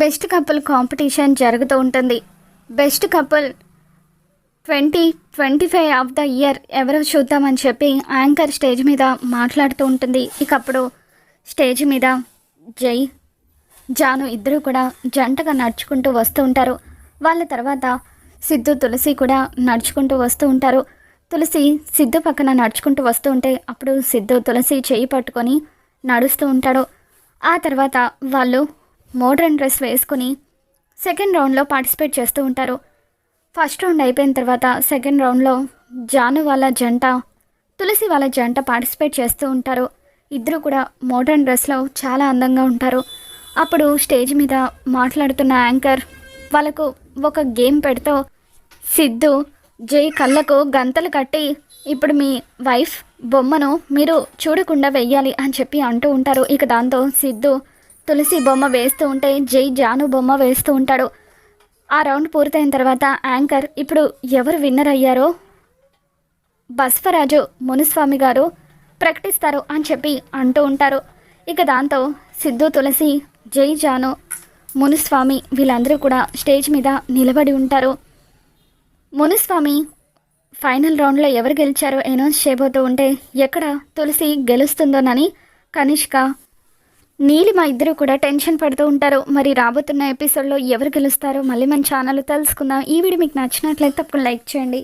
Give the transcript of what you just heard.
Best couple competition జరుగుతూ ఉంటుంది. Best couple twenty twenty five of the year ఎవరో చూద్దామని చెప్పి యాంకర్ స్టేజ్ మీద మాట్లాడుతూ ఉంటుంది. ఇక అప్పుడు స్టేజ్ మీద జై జాను ఇద్దరు కూడా జంటగా నడుచుకుంటూ వస్తూ ఉంటారు. వాళ్ళ తర్వాత సిద్ధు తులసి కూడా నడుచుకుంటూ వస్తూ ఉంటారు. తులసి సిద్ధు పక్కన నడుచుకుంటూ వస్తూ ఉంటే అప్పుడు సిద్ధు తులసి చేయి పట్టుకొని నడుస్తూ ఉంటాడు. ఆ తర్వాత వాళ్ళు మోడ్రన్ డ్రెస్ వేసుకుని సెకండ్ రౌండ్లో పార్టిసిపేట్ చేస్తూ ఉంటారు. ఫస్ట్ రౌండ్ అయిపోయిన తర్వాత సెకండ్ రౌండ్లో జాను వాళ్ళ జంట తులసి వాళ్ళ జంట పార్టిసిపేట్ చేస్తూ ఉంటారు. ఇద్దరు కూడా మోడర్న్ డ్రెస్లో చాలా అందంగా ఉంటారు. అప్పుడు స్టేజ్ మీద మాట్లాడుతున్న యాంకర్ వాళ్ళకు ఒక గేమ్ పెడుతూ సిద్ధు జై కళ్ళకు గంతలు కట్టి ఇప్పుడు మీ వైఫ్ బొమ్మను మీరు చూడకుండా వెయ్యాలి అని చెప్పి అంటూ ఉంటారు. ఇక దాంతో సిద్ధు తులసి బొమ్మ వేస్తూ ఉంటే జై జాను బొమ్మ వేస్తూ ఉంటాడు. ఆ రౌండ్ పూర్తయిన తర్వాత యాంకర్ ఇప్పుడు ఎవరు విన్నర్ అయ్యారో? బస్వరాజు మునుస్వామి గారు ప్రకటిస్తారు అని చెప్పి అంటూ ఉంటారు. ఇక దాంతో సిద్ధు తులసి జై జాను మునుస్వామి వీళ్ళందరూ కూడా స్టేజ్ మీద నిలబడి ఉంటారు. మునుస్వామి ఫైనల్ రౌండ్లో ఎవరు గెలిచారో అనౌన్స్ చేయబోతూ ఉంటే ఎక్కడ తులసి గెలుస్తుందోనని కనిష్క నీలిమ ఇద్దరు కూడా టెన్షన్ పడుతూ ఉంటారు. మరి రాబోతున్న ఎపిసోడ్లో ఎవరు గెలుస్తారో మళ్ళీ మన ఛానల్ తెలుసుకుందాం. ఈ వీడియో మీకు నచ్చినట్లయితే తప్పకుండా లైక్ చేయండి.